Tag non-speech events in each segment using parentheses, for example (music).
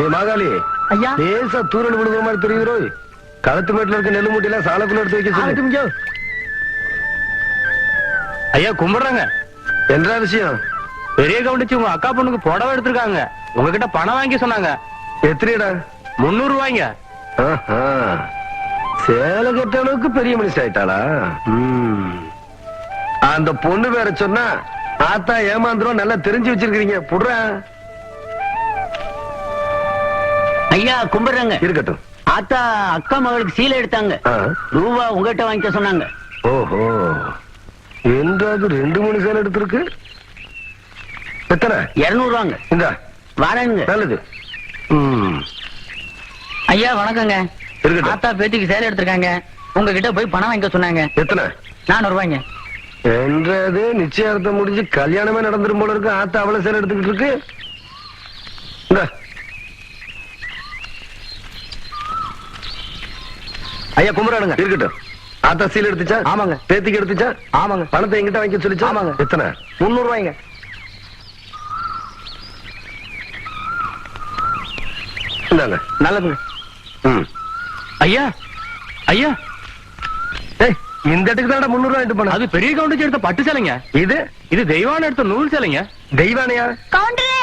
நீ மாகாளி. ஐயா. லேசா தூரல் விழுகிற மாதிரி தெரியுறோ களத்து மேட்டுல இருக்க நெல்லு மூட்டையில சாலக்குள்ள எடுத்து வைக்க சொல்லு. ஆகட்டும் ஜோ ஐயா கும்பிடுறாங்க. என்ன விஷயம்? பெரிய கவுண்டிச்சு உங்க அக்கா பொண்ணுக்கு புடவை எடுத்திருக்காங்க. உங்ககிட்ட பணம் வாங்கி சொன்னாங்க. எத்தனைடா? முன்னூறு ரூபாய்ங்க ஆஹா. சேலை கட்ட அளவுக்கு பெரிய மனுஷன் ஆயிட்டாளா. அந்த பொண்ணு வேற சொன்னா ஆத்தா ஏமாந்துரும் நல்லா தெரிஞ்சு வச்சிருக்கீங்க புடுறா. ஐயா கும்பிடுறாங்க. இருக்கட்டும். ஆத்தா அக்கா மகளுக்கு சீலை எடுத்தாங்க. ரூபா உங்ககிட்ட வாங்கிக்க சொன்னாங்க. ஓஹோ. என்றாவது ரெண்டு மூணு சேலை எடுத்திருக்கு? எத்தனை? இருநூறு வாங்க இந்த. வரேனுங்க நல்லது. ஐயா வணக்கங்க. ஆத்தா பேத்திக்கு சேலை எடுத்திருக்காங்க. உங்ககிட்ட போய் பணம் வாங்கிக்க சொன்னாங்க. எத்தனை? நானூறு ரூபாய்ங்க என்றது நிச்சயார்த்தம் முடிஞ்சு கல்யாணமே நடந்துரும் போல இருக்கு. ஆத்தா அவ்வளவு சேலை எடுத்துக்கிட்டு இருக்கு. இந்தா. ஐயா கும்பிடுறானுங்க இருக்கட்டும். ஆத்தா சீல் எடுத்துச்சா? ஆமாங்க. பேத்திக்கு எடுத்துச்சா? ஆமாங்க. பணத்தை எங்கிட்ட வாங்கி சொல்லிச்சா? ஆமாங்க. எத்தனை? முன்னூறு ரூபாய்ங்க இந்தாங்க. நல்லதுங்க. ம். ஐயா ஐயா. ஏய், இந்த இடத்துக்கு தான் முன்னூறு ரூபாய் அது பெரிய கவுண்டிச்சு எடுத்த பட்டு சேலைங்க. இது? இது தெய்வான எடுத்த நூல் சேலைங்க. தெய்வானையா? கவுண்டரே.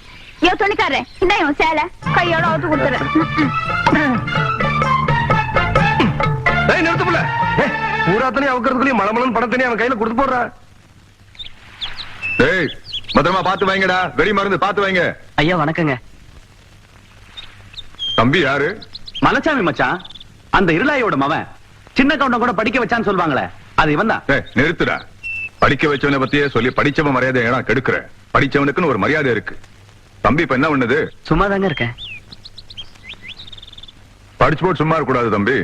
ம். யோ துணிக்காரன் இவன் சேலை. கையோட அவுத்து கொடுத்துறேன் நிறுத்துப்புல பூராத்தனையும் அவுக்கிறதுக்குள்ளயும் மலமலன் பணத்தனையும் அவன் கையில கொடுத்து போடுறா. டேய் பத்திரமா பாத்து வைங்கடா. வெடி மருந்து பாத்து வைங்க. ஐயா வணக்கங்க. தம்பி யாரு? மலைச்சாமி மச்சான். அந்த இருளாயோட மவன். சின்ன கவுண்டம் கூட படிக்க வச்சான்னு சொல்லுவாங்களே அது இவன் தான் டேய் நிறுத்துடா. படிக்க வச்சவனை பத்தியே சொல்லி படிச்சவன் மரியாதை ஏன்னா கெடுக்கிற படிச்சவனுக்குன்னு ஒரு மரியாதை இருக்கு. தம்பி இப்ப என்ன பண்ணுது? சும்மா தாங்க இருக்கேன். படிச்சு போட்டு சும்மா இருக்க கூடாது தம்பி.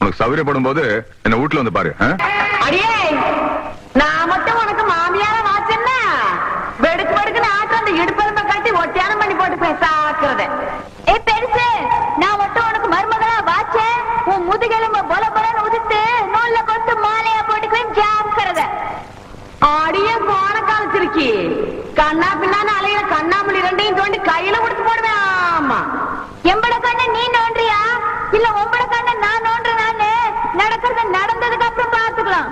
உனக்கு சௌகரியப்படும் போது என்ன வீட்டுல வந்து பாரு? அடியே நான் மட்டும் உனக்கு மாமியார வாச்சேன்னா வெடுக்கு வெடுக்கு ஆட்டம் அந்த இடுப்பெருமை கட்டி ஒட்டியானம் பண்ணி போட்டு பேசாக்குறத. ஏ பெருசு நான் மட்டும் உனக்கு மருமகளா வாச்சேன் உன் முதுகெலும்ப பொல பொலன்னு உதித்து நூல்ல கொத்து மாலையா போட்டுக்குவேன் ஜாக்கிரதை. அடியே போன காலத்திருக்கி கண்ணா பின்னான்னு அலையில கண்ணாமணி ரெண்டையும் தோண்டி கையில கொடுத்து போடுவேன் ஆமா எம்பட கண்ண நீ நோன்றியா இல்ல உம்பட கண்ண நான் நோன்ற நானு நடக்கிறது நடந்ததுக்கு அப்புறம் பாத்துக்கலாம்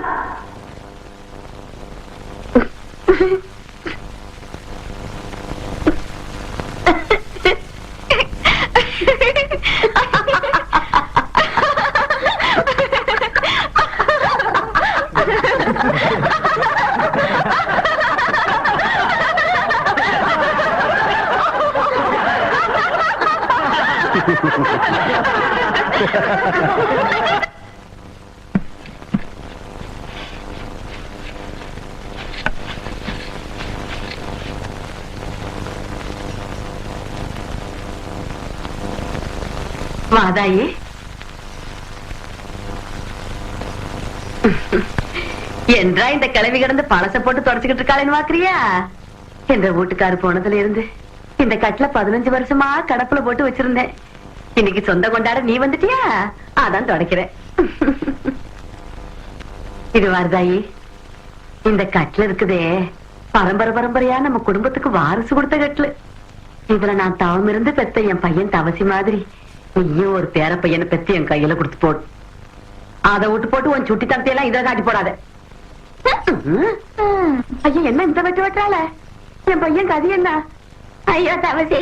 மாதாயி என்றா இந்த கிளவி கிடந்து பழச போட்டு தொடச்சுக்கிட்டு இருக்காளேன்னு வாக்குறியா இந்த வீட்டுக்காரு போனதுல இருந்து இந்த கட்டுல பதினஞ்சு வருஷமா கடப்புல போட்டு வச்சிருந்தேன். இன்னைக்கு சொந்த கொண்டாட நீ வந்துட்டியா? அதான் தொடக்கிறேன். இது வருதாயி? இந்த கட்டுல இருக்குதே. பரம்பரை பரம்பரையா நம்ம குடும்பத்துக்கு வாரிசு கொடுத்த கட்டுல. இதுல நான் தவம் இருந்து பெத்த என் பையன் தவசி மாதிரி. நீயும் ஒரு பேர பையனை பெத்து என் கையில கொடுத்து போடு. அதை விட்டு போட்டு உன் சுட்டி தரத்தையெல்லாம் இதை காட்டி போடாத. ஐயா என்ன இந்த வெட்டு வெட்டால என் பையன் கதி என்ன? ஐயோ தவசி.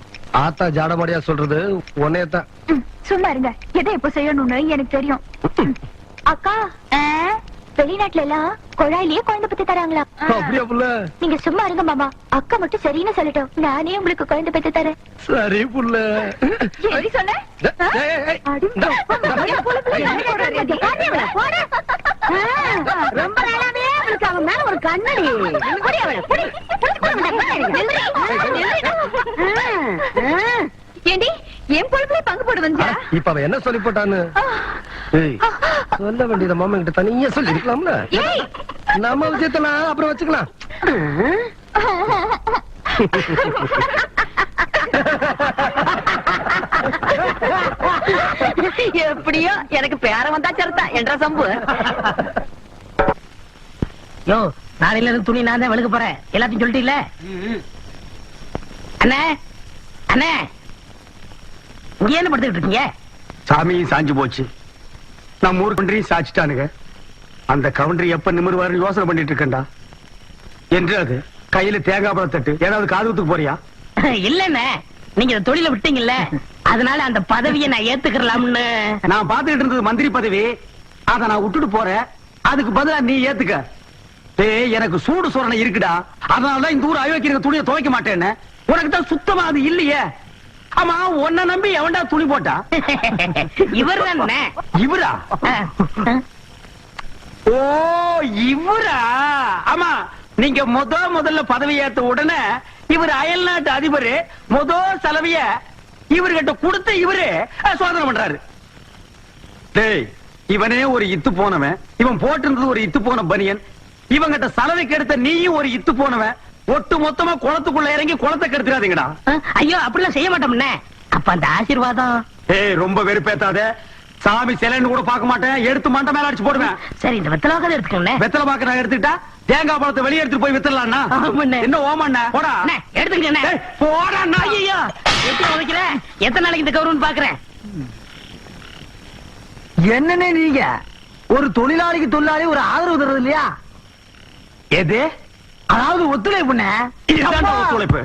ஆத்தா ஜாடமாடியா சொல்றது உன்னையத்தான். சும்மா இருங்க. எதை எப்ப செய்யணும்னு எனக்கு தெரியும். அக்கா வெளிநாட்டுல எல்லாம் குழாயிலேயே குழந்தை பத்தி தராங்களா? நீங்க சும்மா இருங்க மாமா. அக்கா மட்டும் சரின்னு சொல்லட்டும். நானே உங்களுக்கு குழந்தை பெத்து தரேன். சரி புள்ள. சொன்ன? ரொம்ப நாளாவே அவளுக்கு அவன் மேல ஒரு கண்ணடி. புடி அவளை, புடி. ஏண்டி என் பொழுதுல பங்கு போட வந்தியா? இப்ப அவன் என்ன சொல்லி போட்டான்னு? சொல்ல வேண்டியத மாமா கிட்ட தனியா சொல்லி இருக்கலாம்ல நம்ம விஷயத்தெல்லாம் அப்புறம் வச்சுக்கலாம். (laughs) எப்படியோ எனக்கு பேர வந்தா சரிதா என்ற சம்பு. யோ நாளையில இருந்து துணி நான் தான் வெளுக்க போறேன். எல்லாத்தையும் சொல்லிட்டீல்ல? அண்ணே அண்ணே. இங்க என்ன படுத்துக்கிட்டு இருக்கீங்க? சாமி சாஞ்சு போச்சு. நம்ம ஊர் கவுண்டரையும் சாச்சிட்டானுங்க. அந்த கவுண்டரி எப்ப நிமிருவாரு யோசனை பண்ணிட்டு இருக்கேன்டா. என்று அது கையில தேங்காய் பழம் தட்டு ஏதாவது காதுகுத்துக்கு போறியா? இல்லண்ணே நீங்க இந்த தொழில விட்டீங்கல்ல? அதனால அந்த பதவியை நான் ஏத்துக்கலாம்னு நான் பாத்துக்கிட்டு இருந்தது மந்திரி பதவி. அத நான் விட்டுட்டு போறேன். அதுக்கு பதிலா நீ ஏத்துக்க. டேய் எனக்கு சூடு சொரணை இருக்குடா. அதனாலதான் இந்த ஊர் அயோக்கிய துணியை துவைக்க மாட்டேன்னு. உனக்கு தான் சுத்தமா அது இல்லையே. ஆமா உன்னை நம்பி எவன்டா துணி போட்டா? இவர் தானே இவரா? ஓ இவரா? ஆமா நீங்க முத முதல்ல பதவி ஏத்த உடனே இவர் அயல் நாட்டு அதிபர். முத செலவிய இவர்கிட்ட கொடுத்து இவரு சோதனை பண்றாரு. டேய் இவனே ஒரு இத்து போனவன். இவன் போட்டிருந்தது ஒரு இத்து போன பனியன். இவங்கிட்ட சலவைக்கு எடுத்த நீயும் ஒரு இத்து போனவன். ஒட்டு மொத்தமா குளத்துக்குள்ள இறங்கி குளத்தை கெடுத்துறாதீங்கடா. ஐயோ அப்படிலாம் செய்ய மாட்டோம்னே அப்ப அந்த ஆசீர்வாதம்? ஏய் ரொம்ப வெறுப்பேத்தாத. சாமி சிலைன்னு கூட பார்க்க மாட்டேன். எடுத்து மண்டை மேல அடிச்சு போடுவேன். சரி இந்த வெத்தலாக எடுத்துக்கோண்ணே வெத்தலை பாக்க நான் எடுத்துக்கிட்டா தேங்காய் பழத்தை வெளியே எடுத்துட்டு போய் வித்தலாம்னா ஆமாண்ணே. என்ன ஓமண்ணா போடா. ஏய், போடா நாய். ஐயோ எப்படி உதைக்கிற? எத்தனை நாளைக்கு இந்த கௌரவம் பாக்குறேன் என்னன்னே நீங்க? ஒரு தொழிலாளிக்கு தொழிலாளி ஒரு ஆதரவு தர்றது இல்லையா? எது? அதாவது ஒத்துழைப்புண்ணே. இதுதான் ஒத்துழைப்பு.